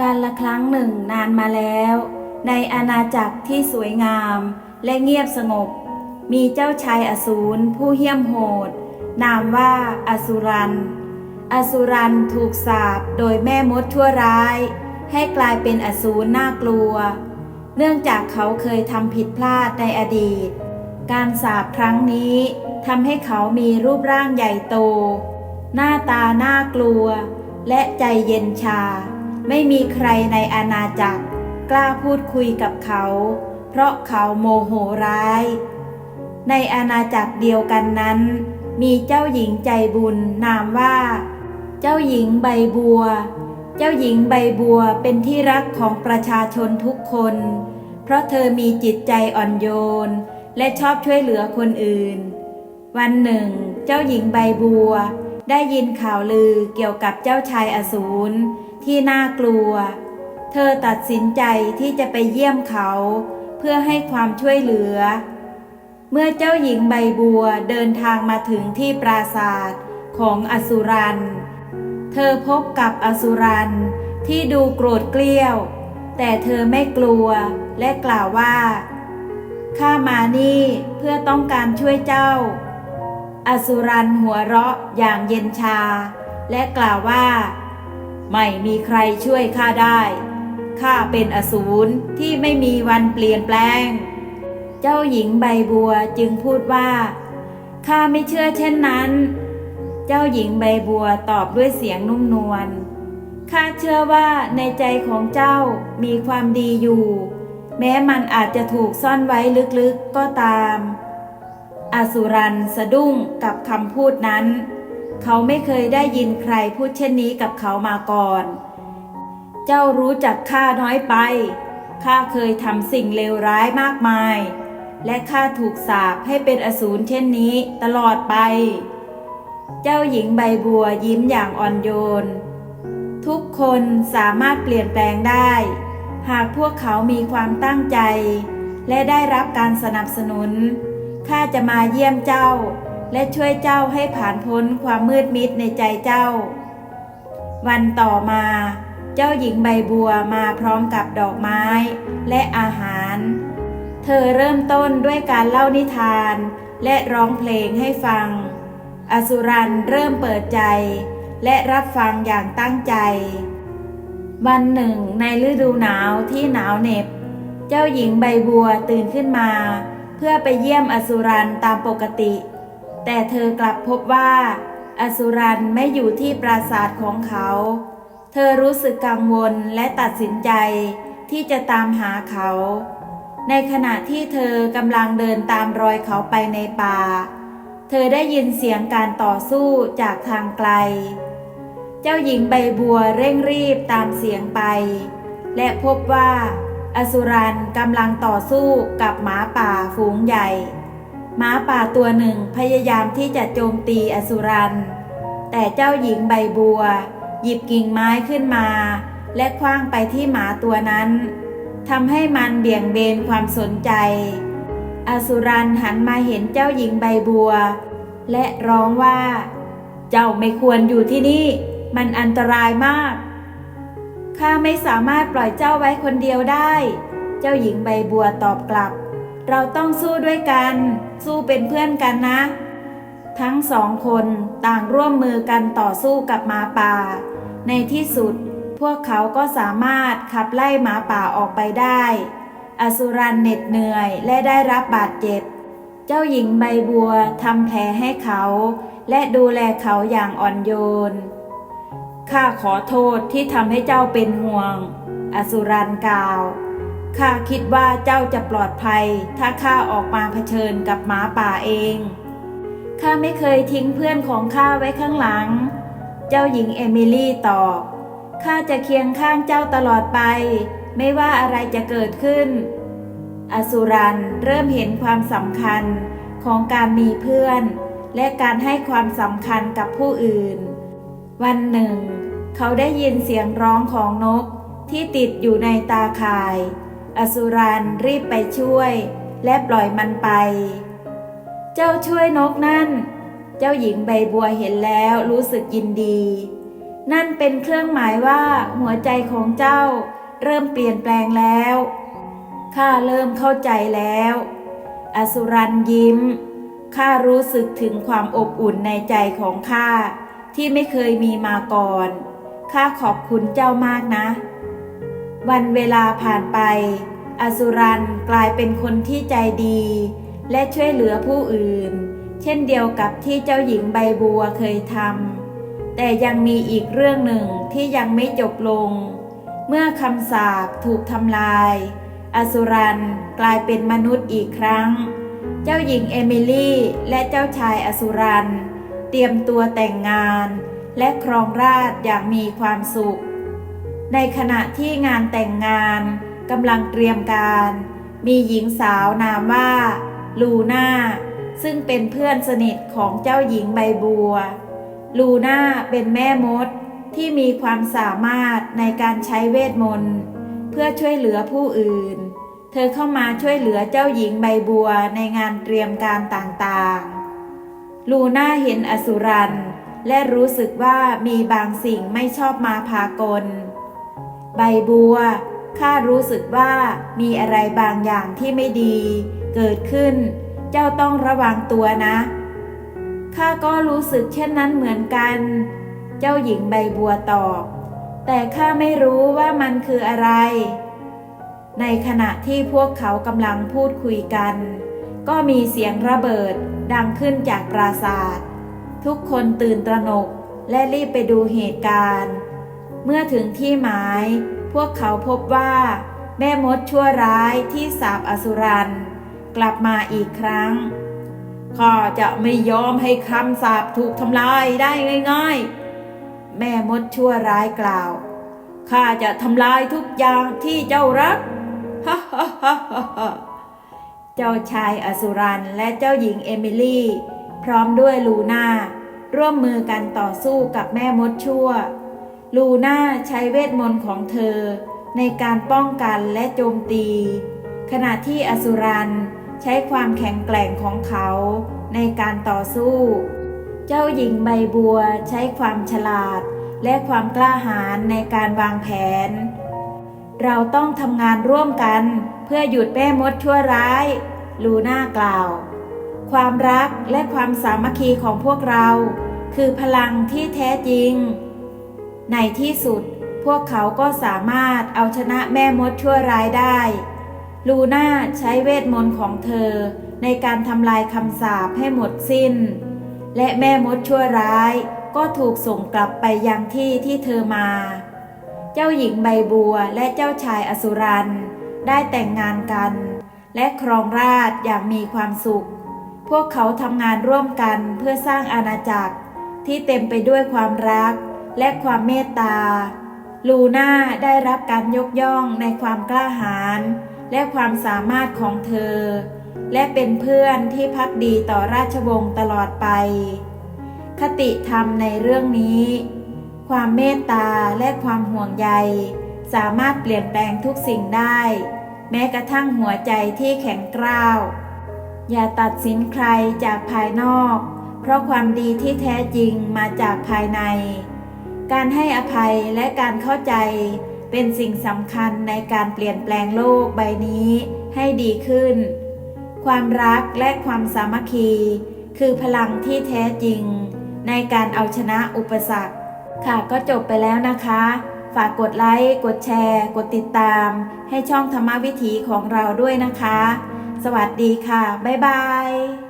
การละครั้งหนึ่งนานมาแล้ว ในอาณาจักรที่สวยงามและเงียบสงบ มีเจ้าชายอสูรผู้เหี้ยมโหด นามว่าอสุรันอสุรันถูกสาปโดยแม่มดชั่วร้าย ให้กลายเป็นอสูรน่ากลัว เนื่องจากเขาเคยทำผิดพลาดในอดีต การสาปครั้งนี้ทำให้เขามีรูปร่างใหญ่โต หน้าตาน่ากลัว และใจเย็นชา ไม่มีใครในอาณาจักร กล้าพูดคุยกับเขา เพราะเขาโมโหร้าย ในอาณาจักรเดียวกันนั้น มีเจ้าหญิงใจบุญนามว่า เจ้าหญิงใบบัว เจ้าหญิงใบบัวเป็นที่รักของประชาชนทุกคน เพราะเธอมีจิตใจอ่อนโยน และชอบช่วยเหลือคนอื่น วันหนึ่ง เจ้าหญิงใบบัว ได้ยินข่าวลือเกี่ยวกับเจ้าชายอสูรที่น่ากลัว เธอตัดสินใจที่จะไปเยี่ยมเขา เพื่อให้ความช่วยเหลือ เมื่อเจ้าหญิงใบบัวเดินทางมาถึงที่ปราศาสตร์ของอสุรัน เธอพบกับอสุรันที่ดูโกรธเกลี้ยว แต่เธอไม่กลัวและกล่าวว่า ข้ามานี่เพื่อต้องการช่วยเจ้า อสุรันหัวเราะอย่างเย็นชา และกล่าวว่า ไม่มีใครช่วยข้าได้ ข้าเป็นอสูรที่ไม่มีวันเปลี่ยนแปลง เจ้าหญิงใบบัวจึงพูดว่า ข้าไม่เชื่อเช่นนั้น เจ้าหญิงใบบัวตอบด้วยเสียงนุ่มนวล ข้าเชื่อว่าในใจของเจ้ามีความดีอยู่ แม้มันอาจจะถูกซ่อนไว้ลึกๆก็ตาม อสุรันสะดุ้งกับคำพูดนั้น เขาไม่เคยได้ยินใครพูดเช่นนี้กับเขามาก่อน เจ้ารู้จักข้าน้อยไป ข้าเคยทำสิ่งเลวร้ายมากมาย และข้าถูกสาปให้เป็นอสูรเช่นนี้ตลอดไป เจ้าหญิงใบบัวยิ้มอย่างอ่อนโยน ทุกคนสามารถเปลี่ยนแปลงได้ หากพวกเขามีความตั้งใจ และได้รับการสนับสนุน ข้าจะมาเยี่ยมเจ้า และช่วยเจ้าให้ผ่านพ้นความมืดมิดในใจเจ้า วันต่อมา เจ้าหญิงใบบัวมาพร้อมกับดอกไม้และอาหาร เธอเริ่มต้นด้วยการเล่านิทาน และร้องเพลงให้ฟัง อสุรันเริ่มเปิดใจ และรับฟังอย่างตั้งใจ วันหนึ่งในฤดูหนาวที่หนาวเหน็บ เจ้าหญิงใบบัวตื่นขึ้นมา พื่อไปเยี่ยมอสุรันตามปกติ แต่เธอกลับพบว่า อสุรันไม่อยู่ที่ปราสาทของเขา เธอรู้สึกกังวลและตัดสินใจที่จะตามหาเขา ในขณะที่เธอกำลังเดินตามรอยเขาไปในป่า เธอได้ยินเสียงการต่อสู้จากทางไกล เจ้าหญิงใบบัวเร่งรีบตามเสียงไป และพบว่า อสุรันกำลังต่อสู้กับหมาป่าฝูงใหญ่ หมาป่าตัวหนึ่งพยายามที่จะโจมตีอสุรัน แต่เจ้าหญิงใบบัว หยิบกิ่งไม้ขึ้นมา และคว้างไปที่หมาตัวนั้นทำให้มันเบี่ยงเบนความสนใจ อสุรันหันมาเห็นเจ้าหญิงใบบัว และร้องว่า เจ้าไม่ควรอยู่ที่นี่ มันอันตรายมาก ข้าไม่สามารถปล่อยเจ้าไว้คนเดียวได้ เจ้าหญิงใบบัวตอบกลับ เราต้องสู้ด้วยกัน สู้เป็นเพื่อนกันนะ ทั้งสองคนต่างร่วมมือกันต่อสู้กับหมาป่า ในที่สุด พวกเขาก็สามารถขับไล่หมาป่าออกไปได้ อสุรันเหน็ดเหนื่อยและได้รับบาดเจ็บ เจ้าหญิงใบบัวทำแผลให้เขา และดูแลเขาอย่างอ่อนโยน ข้าขอโทษที่ทำให้เจ้าเป็นห่วง อสุรันกล่าวข้าคิดว่าเจ้าจะปลอดภัย ถ้าข้าออกมาเผชิญกับหมาป่าเองข้าไม่เคยทิ้งเพื่อนของข้าไว้ข้างหลัง เจ้าหญิงเอมิลี่ตอบข้าจะเคียงข้างเจ้าตลอดไป ไม่ว่าอะไรจะเกิดขึ้น อสุรันเริ่มเห็นความสำคัญของการมีเพื่อน และการให้ความสำคัญกับผู้อื่น วันหนึ่ง เขาได้ยินเสียงร้องของนกที่ติดอยู่ในตาข่าย อสุรันรีบไปช่วย และปล่อยมันไป เจ้าช่วยนกนั่น เจ้าหญิงใบบัวเห็นแล้วรู้สึกยินดี นั่นเป็นเครื่องหมายว่าหัวใจของเจ้าเริ่มเปลี่ยนแปลงแล้ว ข้าเริ่มเข้าใจแล้ว อสุรันยิ้ม ข้ารู้สึกถึงความอบอุ่นในใจของข้า ที่ไม่เคยมีมาก่อน ข้าขอบคุณเจ้ามากนะ วันเวลาผ่านไป อสุรันกลายเป็นคนที่ใจดี และช่วยเหลือผู้อื่น เช่นเดียวกับที่เจ้าหญิงใบบัวเคยทำ แต่ยังมีอีกเรื่องหนึ่งที่ยังไม่จบลง เมื่อคำสาปถูกทำลาย อสุรันกลายเป็นมนุษย์อีกครั้ง เจ้าหญิงเอมิลี่และเจ้าชายอสุรัน เตรียมตัวแต่งงาน และครองราชอย่างมีความสุข ในขณะที่งานแต่งงานกำลังเตรียมการ มีหญิงสาวนามว่า ลูน่า ซึ่งเป็นเพื่อนสนิทของเจ้าหญิงใบบัว ลูน่าเป็นแม่มดที่มีความสามารถในการใช้เวทมนต์ เพื่อช่วยเหลือผู้อื่น เธอเข้ามาช่วยเหลือเจ้าหญิงใบบัวในงานเตรียมการต่างๆ ลูน่าเห็นอสุรัน และรู้สึกว่ามีบางสิ่งไม่ชอบมาพากล ใบบัวข้ารู้สึกว่ามีอะไรบางอย่างที่ไม่ดี เกิดขึ้น เจ้าต้องระวังตัวนะข้าก็รู้สึกเช่นนั้นเหมือนกัน เจ้าหญิงใบบัวตอบ แต่ข้าไม่รู้ว่ามันคืออะไร ในขณะที่พวกเขากำลังพูดคุยกัน ก็มีเสียงระเบิด ดังขึ้นจากปราสาททุกคนตื่นตระหนกและรีบไปดูเหตุการณ์ เมื่อถึงที่หมาย พวกเขาพบว่า แม่มดชั่วร้ายที่สาบอสุรัน กลับมาอีกครั้งข้าจะไม่ยอมให้คำสาปถูกทำลายได้ง่ายๆ แม่มดชั่วร้ายกล่าวข้าจะทำลายทุกอย่างที่เจ้ารักฮ่าฮ่าฮ่าฮ่า จ้าชายอสุรันและเจ้าหญิงเอมิลี่ พร้อมด้วยลูน่า ร่วมมือกันต่อสู้กับแม่มดชั่ว ลูน่าใช้เวทมนต์ของเธอ ในการป้องกันและโจมตี ขณะที่อสุรันใช้ความแข็งแกร่งของเขาในการต่อสู้ เจ้าหญิงใบบัวใช้ความฉลาดและความกล้าหาญในการวางแผน เราต้องทำงานร่วมกันเพื่อหยุดแม่มดชั่วร้าย ลูน่ากล่าว ความรักและความสามัคคีของพวกเรา คือพลังที่แท้จริง ในที่สุดพวกเขาก็สามารถเอาชนะแม่มดชั่วร้ายได้ ลูน่าใช้เวทมนต์ของเธอในการทำลายคำสาปให้หมดสิ้น และแม่มดชั่วร้ายก็ถูกส่งกลับไปยังที่ที่เธอมา เจ้าหญิงใบบัวและเจ้าชายอสุรันได้แต่งงานกัน และครองราชอย่างมีความสุข พวกเขาทำงานร่วมกันเพื่อสร้างอาณาจักรที่เต็มไปด้วยความรักและความเมตตา ลูน่าได้รับการยกย่องในความกล้าหาญและความสามารถของเธอ และเป็นเพื่อนที่พักดีต่อราชวงศ์ตลอดไป คติธรรมในเรื่องนี้ ความเมตตาและความห่วงใย สามารถเปลี่ยนแปลงทุกสิ่งได้ แม้กระทั่งหัวใจที่แข็งกร้าว อย่าตัดสินใครจากภายนอก เพราะความดีที่แท้จริงมาจากภายใน การให้อภัยและการเข้าใจเป็นสิ่งสำคัญในการเปลี่ยนแปลงโลกใบนี้ให้ดีขึ้น ความรักและความสามัคคี คือพลังที่แท้จริง ในการเอาชนะอุปสรรค ค่ะก็จบไปแล้วนะคะ ฝากกดไลค์ กดแชร์ กดติดตาม ให้ช่องธรรมวิถีของเราด้วยนะคะ สวัสดีค่ะ บ๊ายบาย